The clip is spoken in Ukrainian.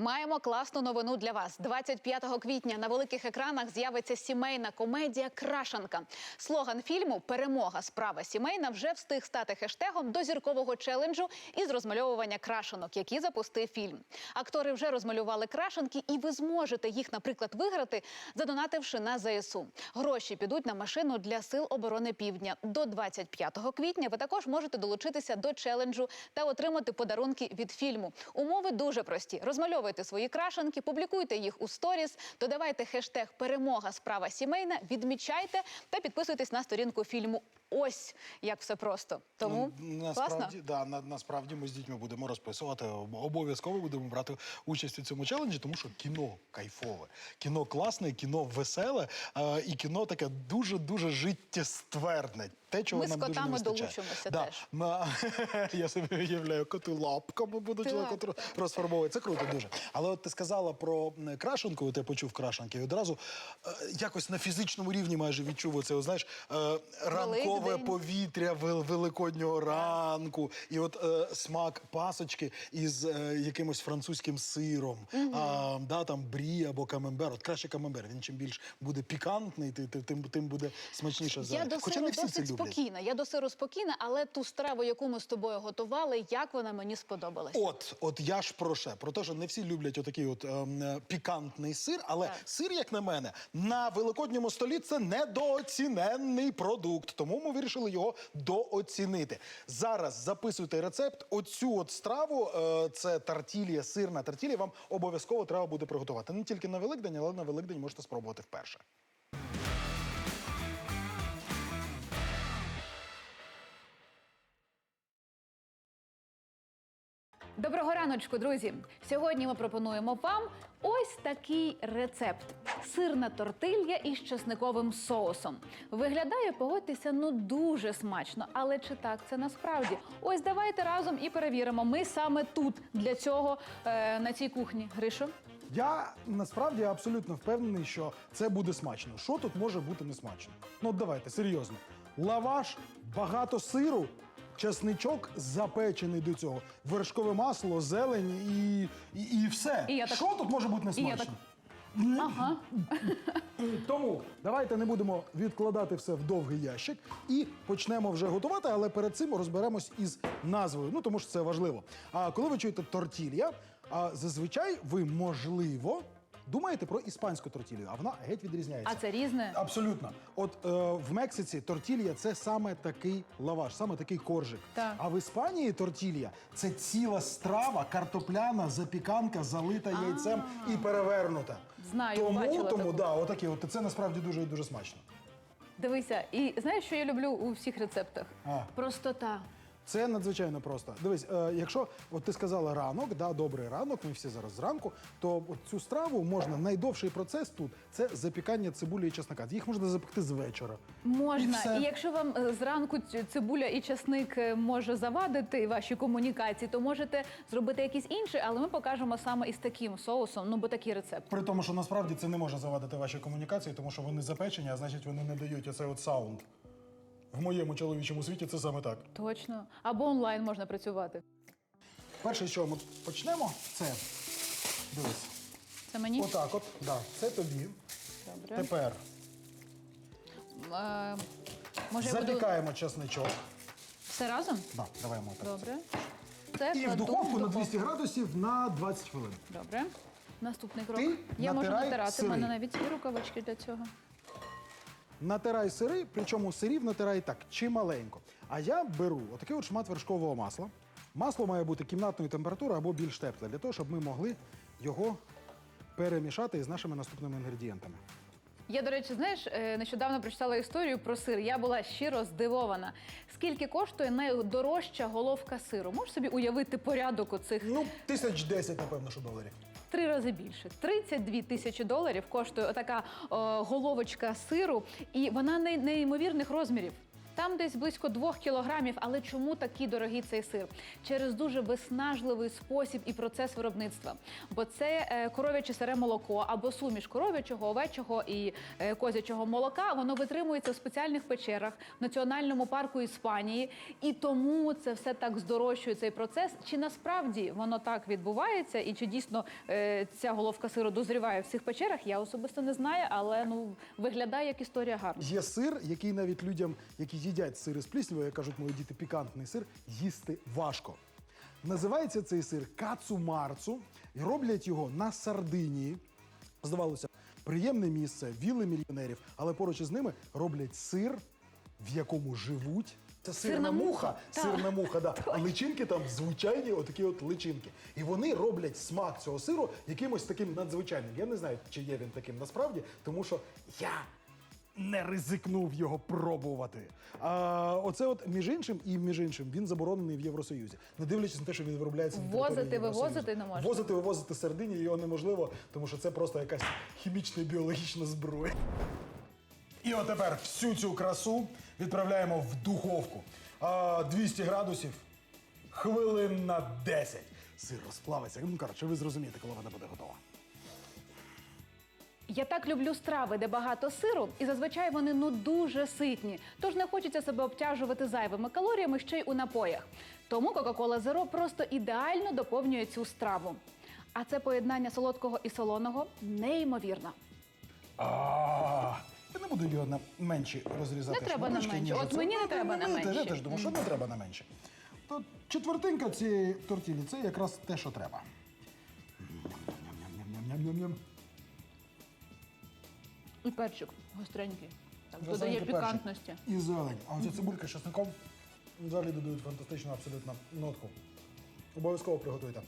Маємо класну новину для вас. 25 квітня на великих екранах з'явиться сімейна комедія Крашанка. Слоган фільму Перемога справа сімейна вже встиг стати хештегом до зіркового челенджу із розмальовування крашенок, який запустив фільм. Актори вже розмалювали крашенки, і ви зможете їх, наприклад, виграти, задонативши на ЗСУ. Гроші підуть на машину для сил оборони Півдня. До 25 квітня ви також можете долучитися до челенджу та отримати подарунки від фільму. Умови дуже прості. Розмальовуйте свої крашенки, публікуйте їх у сторіс, додавайте хештег Перемога справа сімейна, відмічайте та підписуйтесь на сторінку фільму. Ось як все просто. Тому Ну, насправді, да, на, насправді ми з дітьми будемо розписувати. Обов'язково будемо брати участь у цьому челенджі, тому що кіно кайфове, кіно класне, кіно веселе е, і кіно таке дуже дуже життєствердне. Те, чого Ми з нам дуже не долучимося да. теж. Я собі уявляю, коти лапками будуть Так. коти розфарбовувати. Це круто дуже. Але от ти сказала про м, крашенку, от я почув крашенки, і одразу е, якось на фізичному рівні майже відчув це, знаєш, е, ранкове Великдень. повітря вел- великоднього ранку, і от е, смак пасочки із е, якимось французьким сиром, а, да, там брі або камембер. От краще камембер. Він чим більш буде пікантний, ти- ти- тим, тим буде смачніше за Я до Хоча сиру не всі це досить люблять. спокійна. Я до сиру спокійна, але ту страву, яку ми з тобою готували, як вона мені сподобалась. От, от я ж про що? Про те, що не всі люблять отакий от ем, е, пікантний сир, але Так. сир, як на мене, на великодньому столі це недооціненний продукт. Тому ми вирішили його дооцінити. Зараз записуйте рецепт. Оцю от страву, е, це тартілія, сирна тартілія, вам обов'язково треба буде приготувати. Не тільки на Великдень, але на Великдень можете спробувати вперше. Доброго раночку, друзі! Сьогодні ми пропонуємо вам ось такий рецепт: сирна тортилья із чесниковим соусом. Виглядає, погодьтеся, ну дуже смачно. Але чи так це насправді? Ось давайте разом і перевіримо. Ми саме тут для цього е, на цій кухні. Гришо, Я насправді абсолютно впевнений, що це буде смачно. Що тут може бути несмачно? Ну давайте серйозно. Лаваш, багато сиру, чесничок запечений до цього, вершкове масло, зелень і, і, і все. І я так- Що тут може бути і я несмачно? ага. Тому давайте не будемо відкладати все в довгий ящик і почнемо вже готувати, але перед цим розберемось із назвою. Ну тому що це важливо. А коли ви чуєте тортілья, а зазвичай ви можливо. Думаєте про іспанську тортілью, а вона геть відрізняється. А це різне? Абсолютно. От е, в Мексиці тортілья це саме такий лаваш, саме такий коржик. Так. А в Іспанії тортілья це ціла страва, картопляна запіканка, залита яйцем і перевернута. Знаю, тому, бачила тому таку. да, отакі. От це насправді дуже дуже смачно. Дивися, і знаєш, що я люблю у всіх рецептах? А. Простота. Це надзвичайно просто. Дивись, е, якщо от ти сказала ранок, да, добрий ранок, ми всі зараз зранку, то от цю страву можна найдовший процес тут це запікання цибулі і чеснока. Їх можна запекти з вечора. І Можна, все. і, якщо вам е, зранку ць- цибуля і часник е, може завадити ваші комунікації, то можете зробити якийсь інший, але ми покажемо саме із таким соусом. Ну бо такий рецепт. При тому, що насправді це не може завадити ваші комунікації, тому що вони запечені, а значить вони не дають оцей от саунд. В моєму чоловічому світі це саме так. Точно. Або онлайн можна працювати. Перше, чого ми почнемо, це дивись. Це мені Отак, от, да, це тобі. добре. Тепер Е, може я буду запікаємо чесничок. все разом? Да, давай ми так. Добре. Це І в кладу духовку на 200 градусів на 20 хвилин. Добре. Наступний крок. Ти я можу натирай натирати. У сири. мене навіть є рукавички для цього. Натирай сири, причому сирів натирай так чималенько. А я беру отакий от шмат вершкового масла. Масло має бути кімнатної температури або більш тепле, для того, щоб ми могли його перемішати із нашими наступними інгредієнтами. Я, до речі, знаєш, е, нещодавно прочитала історію про сир. Я була щиро здивована. Скільки коштує найдорожча головка сиру? Можеш собі уявити порядок оцих Ну, тисяч десять, напевно, що доларів. Три рази більше. 32 тисячі доларів коштує така о, головочка сиру, і вона не- неймовірних розмірів. Там десь близько двох кілограмів. Але чому такий дорогий цей сир? Через дуже виснажливий спосіб і процес виробництва. Бо це е, коров'яче сире молоко або суміш коров'ячого, овечого і е, козячого молока. Воно витримується в спеціальних печерах в національному парку Іспанії, і тому це все так здорожчує цей процес. Чи насправді воно так відбувається, і чи дійсно е, ця головка сиру дозріває в цих печерах? Я особисто не знаю, але ну виглядає як історія гарна. Є сир, який навіть людям, які їдять сири з пліснявою, як кажуть мої діти, пікантний сир, їсти важко. Називається цей сир кацу-марцу, і роблять його на Сардинії. Здавалося, приємне місце, віли мільйонерів, але поруч із ними роблять сир, в якому живуть. Це сирна, Сирна муха, муха, так. сирна муха, да. а личинки там звичайні, отакі от личинки. І вони роблять смак цього сиру якимось таким надзвичайним. Я не знаю, чи є він таким насправді, тому що я не ризикнув його пробувати. А оце, от між іншим, і між іншим, він заборонений в Євросоюзі. Не дивлячись на те, що він виробляється на території вивозити не можна. Возити, вивозити сердині його неможливо, тому що це просто якась хімічна і біологічна зброя. І от тепер всю цю красу відправляємо в духовку. А, 200 градусів хвилин на 10. Сир розплавиться. Ну, коротше, ви зрозумієте, коли вона буде готова. Я так люблю страви, де багато сиру, і зазвичай вони ну дуже ситні. Тож не хочеться себе обтяжувати зайвими калоріями ще й у напоях. Тому Coca-Cola Zero просто ідеально доповнює цю страву. А це поєднання солодкого і солоного неймовірно. А, я не буду його на менші розрізати. Не треба на менші. От мені не Ну, треба ну, на Я теж- Я теж думаю, що не треба на менші. То четвертинка цієї тортілі це якраз те, що треба. І перчик гостренький. Так, додає перчик. пікантності. І зелень. А оця цибулька з часником взагалі додають фантастичну абсолютно нотку. Обов'язково приготуйте.